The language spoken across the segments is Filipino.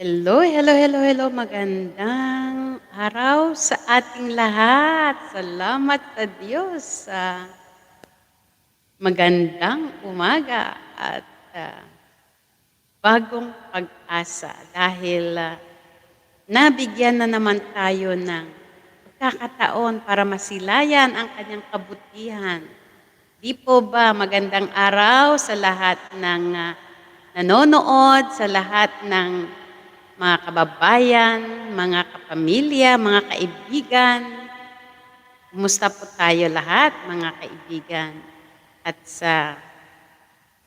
Hello, hello, hello, hello. Magandang araw sa ating lahat. Salamat sa Diyos sa magandang umaga at ah, bagong pag-asa dahil ah, nabigyan na naman tayo ng pagkakataon para masilayan ang kanyang kabutihan. Di po ba magandang araw sa lahat ng ah, nanonood, sa lahat ng mga kababayan, mga kapamilya, mga kaibigan. Kumusta po tayo lahat, mga kaibigan? At sa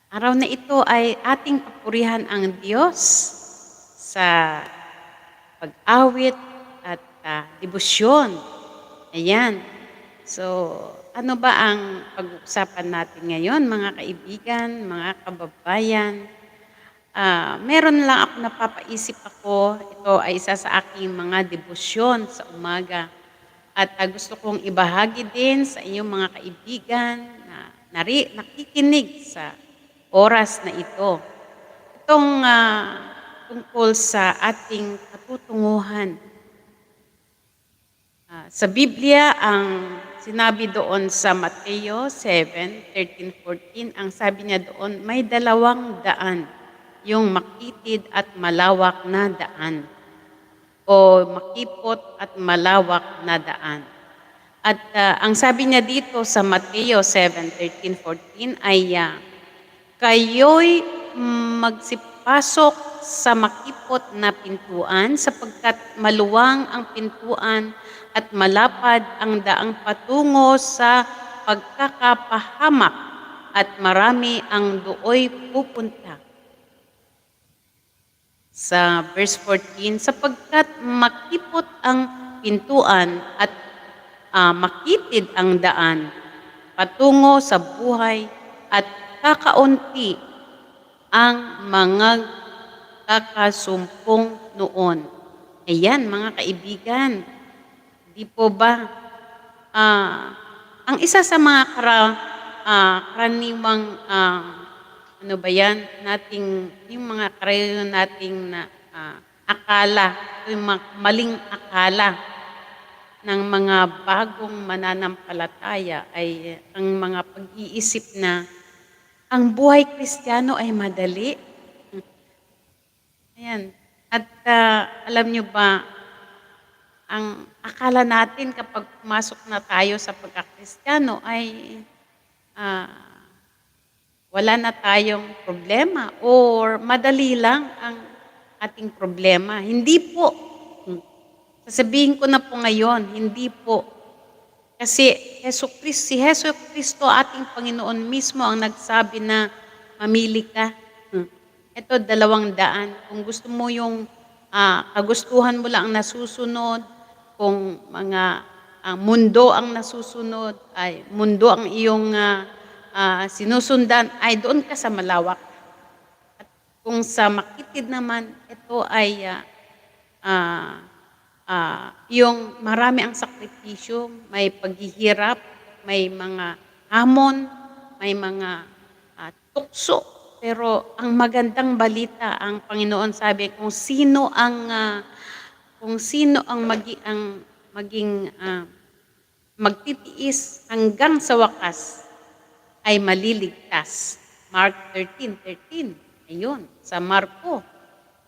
araw na ito ay ating papurihan ang Diyos sa pag-awit at ah, debosyon. Ayan. So, ano ba ang pag-uusapan natin ngayon, mga kaibigan, mga kababayan? Ah, meron lang ako napapaisip ako, ito ay isa sa aking mga debosyon sa umaga. At ah, gusto kong ibahagi din sa inyong mga kaibigan na nari, nakikinig sa oras na ito. Itong ah, tungkol sa ating katutunguhan. Ah, sa Biblia, ang sinabi doon sa Mateo 7, 13, 14, ang sabi niya doon, may dalawang daan yung makitid at malawak na daan o makipot at malawak na daan. At ah, ang sabi niya dito sa Mateo 7:13, 14 ay ah, kayo'y magsipasok sa makipot na pintuan sapagkat maluwang ang pintuan at malapad ang daang patungo sa pagkakapahamak at marami ang dooy pupunta sa verse 14, sapagkat makipot ang pintuan at ah, makitid ang daan patungo sa buhay at kakaunti ang mga kakasumpong noon. Ayan, mga kaibigan, di po ba ah, ang isa sa mga kara, ah, karaniwang ah, ano ba yan, nating, yung mga karaniwang nating na, ah, akala, yung maling akala ng mga bagong mananampalataya ay ang mga pag-iisip na ang buhay kristyano ay madali. Ayan. At ah, alam nyo ba, ang akala natin kapag pumasok na tayo sa pagkakristyano ay ah, wala na tayong problema or madali lang ang ating problema. Hindi po. Sasabihin ko na po ngayon, hindi po. Kasi Heso Kristo, si Heso Kristo ating Panginoon mismo ang nagsabi na mamili ka. Ito, dalawang daan. Kung gusto mo yung ah, kagustuhan mo lang ang nasusunod, kung mga ang mundo ang nasusunod, ay mundo ang iyong ah, ah, sinusundan, ay doon ka sa malawak. At kung sa makitid naman, ito ay ah, ah, ah, yung marami ang sakripisyo, may paghihirap, may mga hamon, may mga ah, tukso. Pero ang magandang balita, ang Panginoon sabi, kung sino ang ah, kung sino ang magi ang maging ah, magtitiis hanggang sa wakas ay maliligtas. Mark 13:13. Ayun, sa Marko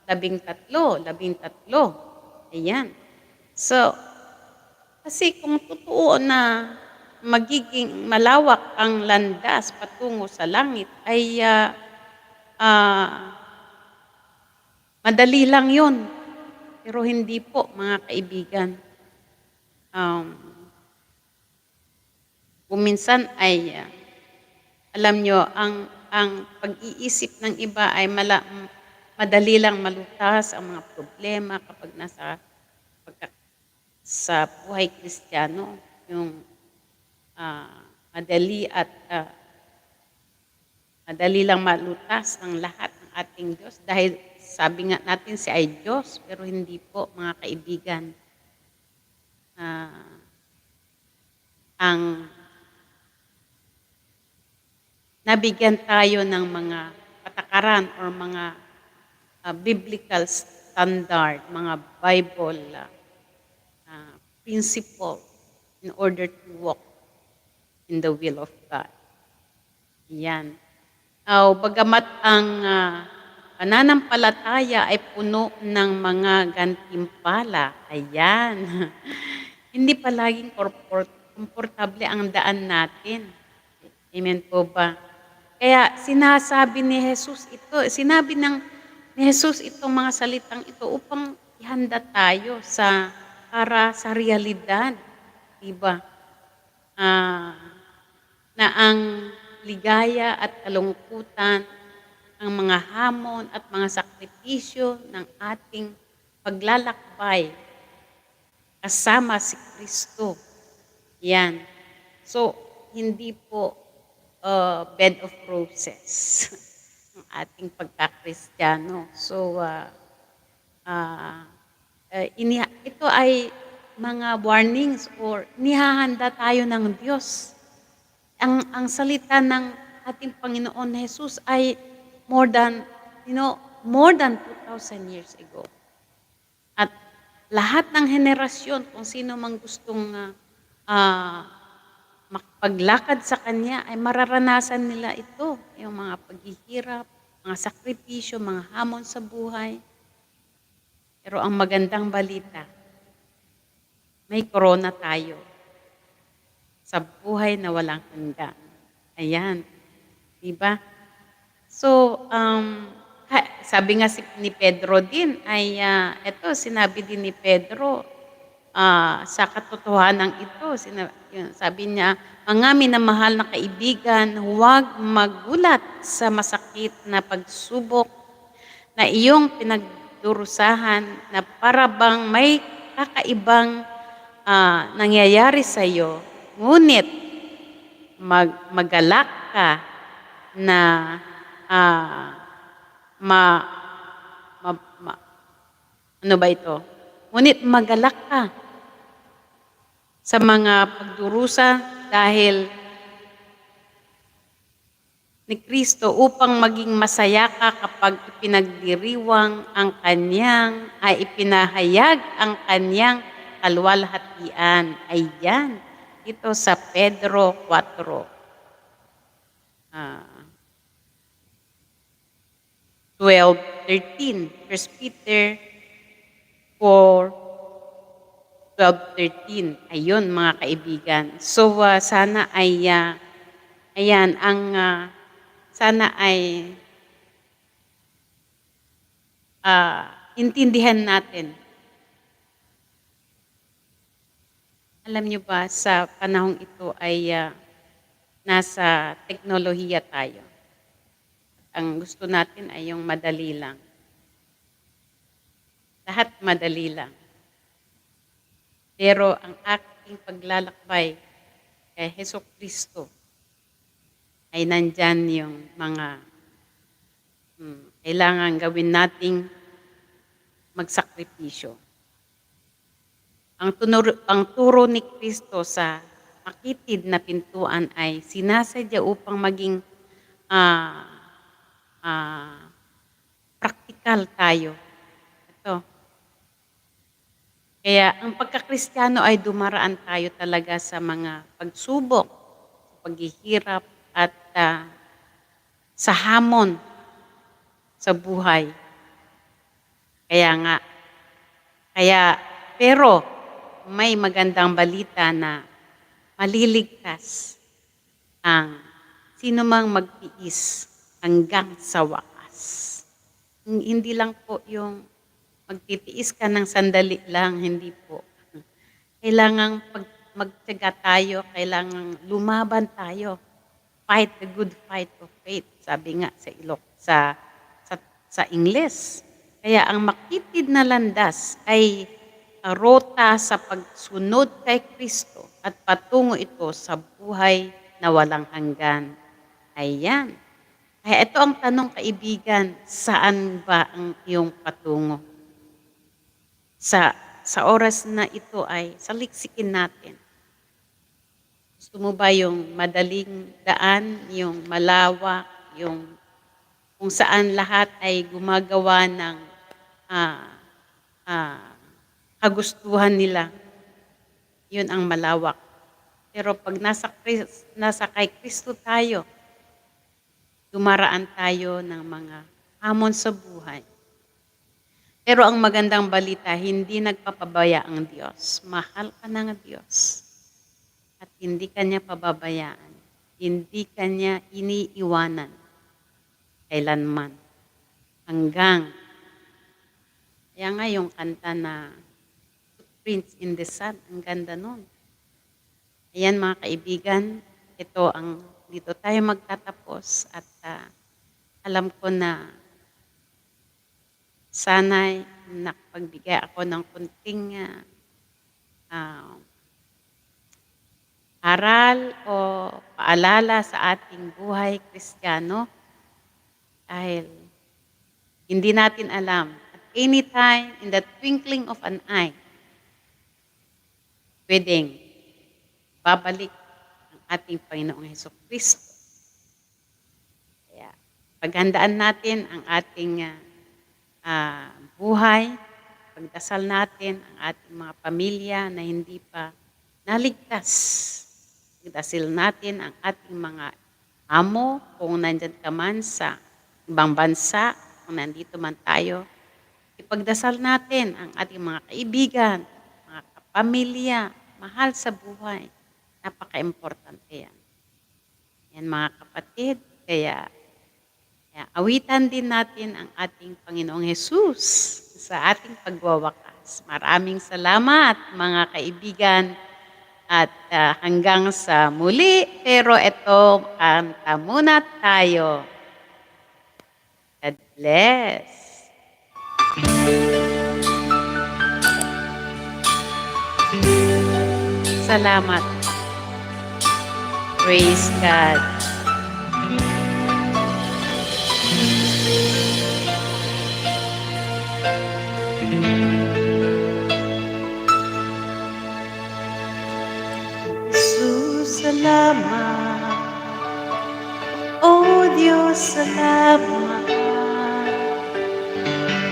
13, 13. Ayan. So, kasi kung totoo na magiging malawak ang landas patungo sa langit, ay ah, ah, madali lang yon. Pero hindi po, mga kaibigan. Um, kuminsan ay, ah, alam nyo, ang, ang pag-iisip ng iba ay mala, madali lang malutas ang mga problema kapag nasa pagka, sa buhay kristyano. Yung ah, madali at ah, madali lang malutas ang lahat ng ating Diyos dahil sabi nga natin si ay Diyos pero hindi po mga kaibigan. Ah, ang nabigyan tayo ng mga patakaran or mga ah, biblical standard, mga Bible ah, ah, principle in order to walk in the will of God. Yan. Aw, bagamat ang ah, pananampalataya ay puno ng mga gantimpala, ayan. Hindi palaging komportable ang daan natin. Amen po ba? Kaya sinasabi ni Jesus ito, sinabi ng ni Jesus itong mga salitang ito upang ihanda tayo sa para sa realidad, 'di ba? Ah, na ang ligaya at kalungkutan, ang mga hamon at mga sakripisyo ng ating paglalakbay kasama si Kristo. Yan. So, hindi po uh, bed of roses ang ating pagkakristyano. So, uh, uh, uh, iniha- ito ay mga warnings or nihahanda tayo ng Diyos. Ang, ang salita ng ating Panginoon Jesus ay more than, you know, more than 2,000 years ago. At lahat ng henerasyon, kung sino mang gustong ah, ah, makapaglakad sa Kanya, ay mararanasan nila ito. Yung mga paghihirap, mga sakripisyo, mga hamon sa buhay. Pero ang magandang balita, may corona tayo sa buhay na walang hanggan. Ayan. Diba? So, um, sabi nga si, ni Pedro din, ay ah, eto, sinabi din ni Pedro, ah, sa katotohanan ito, sabi niya, mga minamahal na kaibigan, huwag magulat sa masakit na pagsubok na iyong pinagdurusahan na para bang may kakaibang ah, nangyayari sa iyo, ngunit mag, magalak ka na ah, ma, ma, ma- ano ba ito? Ngunit magalak ka sa mga pagdurusa dahil ni Kristo upang maging masaya ka kapag ipinagdiriwang ang kanyang, ay ipinahayag ang kanyang kalwalhatian. Ayan, ito sa Pedro 4. Ah, 12, 13. 1 Peter 4, 12, 13. Ayun, mga kaibigan. So, ah, sana ay, ah, ayan, ang, ah, sana ay ah, intindihan natin. Alam niyo ba, sa panahong ito ay ah, nasa teknolohiya tayo. Ang gusto natin ay yung madali lang. Lahat madali lang. Pero ang aking paglalakbay kay Heso Kristo ay nandyan yung mga hmm, kailangan gawin nating magsakripisyo. Ang, tunuro, ang turo ni Kristo sa makitid na pintuan ay sinasadya upang maging ah, ah, praktikal tayo. Ito. Kaya ang pagkakristyano ay dumaraan tayo talaga sa mga pagsubok, paghihirap at ah, sa hamon sa buhay. Kaya nga, kaya, pero may magandang balita na maliligtas ang sino mang magtiis hanggang sa wakas. Hindi lang po yung magtitiis ka ng sandali lang, hindi po. Kailangang pag magtyaga tayo, kailangang lumaban tayo. Fight the good fight of faith, sabi nga sa ilok sa sa, sa Ingles. Kaya ang makitid na landas ay rota sa pagsunod kay Kristo at patungo ito sa buhay na walang hanggan. Ayan. Kaya ito ang tanong kaibigan, saan ba ang iyong patungo? Sa, sa oras na ito ay saliksikin natin. Gusto mo ba yung madaling daan, yung malawak, yung kung saan lahat ay gumagawa ng ah, ah, kagustuhan nila. Yun ang malawak. Pero 'pag nasa Kris nasa kay Kristo tayo, dumaraan tayo ng mga hamon sa buhay. Pero ang magandang balita, hindi nagpapabaya ang Diyos. Mahal ka ng Diyos. At hindi ka niya pababayaan. Hindi ka niya iniiwanan kailanman. Hanggang kaya nga yung kanta na Footprints in the Sun, ang ganda nun. Ayan mga kaibigan, ito ang dito tayo magtatapos at ah, alam ko na sana'y nakapagbigay ako ng kunting ah, ah, aral o paalala sa ating buhay kristyano dahil hindi natin alam at anytime in the twinkling of an eye pwedeng babalik ang ating Panginoong Heso Kristo. Kaya paghandaan natin ang ating ah, ah, buhay, pagdasal natin ang ating mga pamilya na hindi pa naligtas. Pagdasil natin ang ating mga amo kung nandyan ka man sa ibang bansa, kung nandito man tayo. Ipagdasal natin ang ating mga kaibigan, mga kapamilya, mahal sa buhay. Napaka-importante yan. Yan mga kapatid, kaya, kaya awitan din natin ang ating Panginoong Jesus sa ating pagwawakas. Maraming salamat mga kaibigan at ah, hanggang sa muli. Pero ito, kanta muna tayo. God bless. Salamat. Praise God. Salamat. O Diyos, salamat.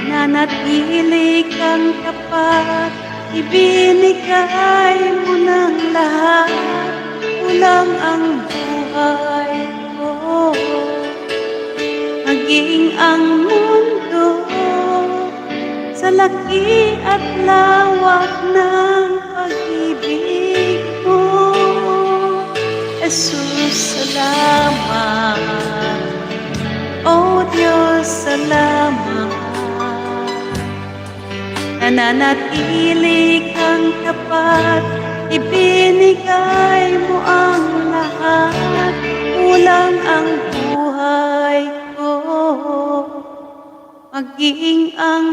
Nanatili kang tapat, ibinigay mo ng lahat, ulang ang buhay ko. Maging ang mundo sa laki at lawak ng Jesus, salamat. O Diyos, salamat. Nananatili kang tapat, ibinigay mo ang lahat, kulang ang buhay ko. Maging ang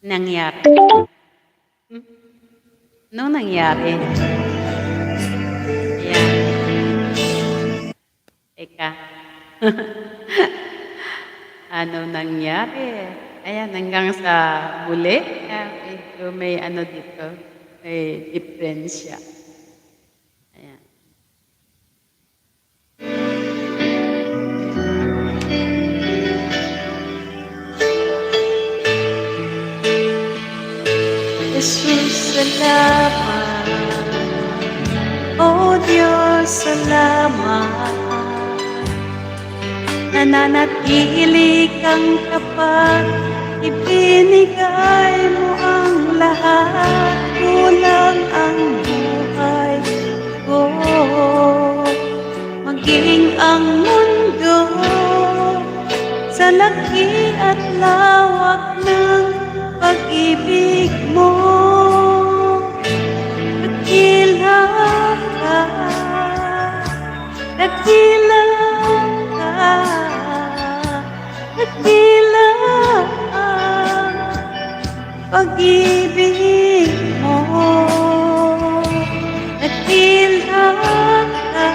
nangyari. Hmm? Ano nangyari? Ayan. Teka. ano nangyari? Ayan, hanggang sa. Ayan, medyo may ano dito. May diferensya. Ayan. Nananatili kang tapat, ibinigay mo ang lahat, kulang ang buhay ko. Maging ang mundo sa laki at lawak ng pag-ibig mo. Dakila ka, dakila pag-ibig mo. Dakila ka,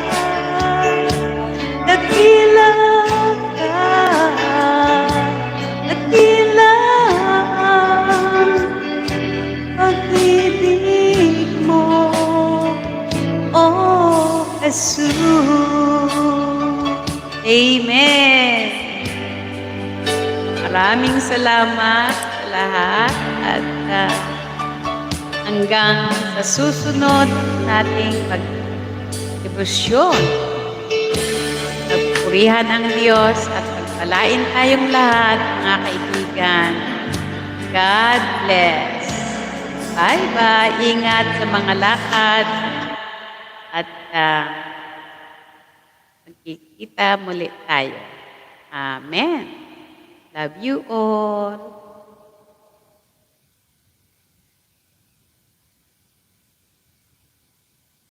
dakila ka, ang pag-ibig mo, oh Jesus. Amen. Maraming salamat sa lahat at ah, hanggang sa susunod nating pag-debosyon. Pagpurihan ang Diyos at pagpalain tayong lahat, mga kaibigan. God bless. Bye-bye. Ingat sa mga lakad. At ah, magkikita muli tayo. Amen. Love you all.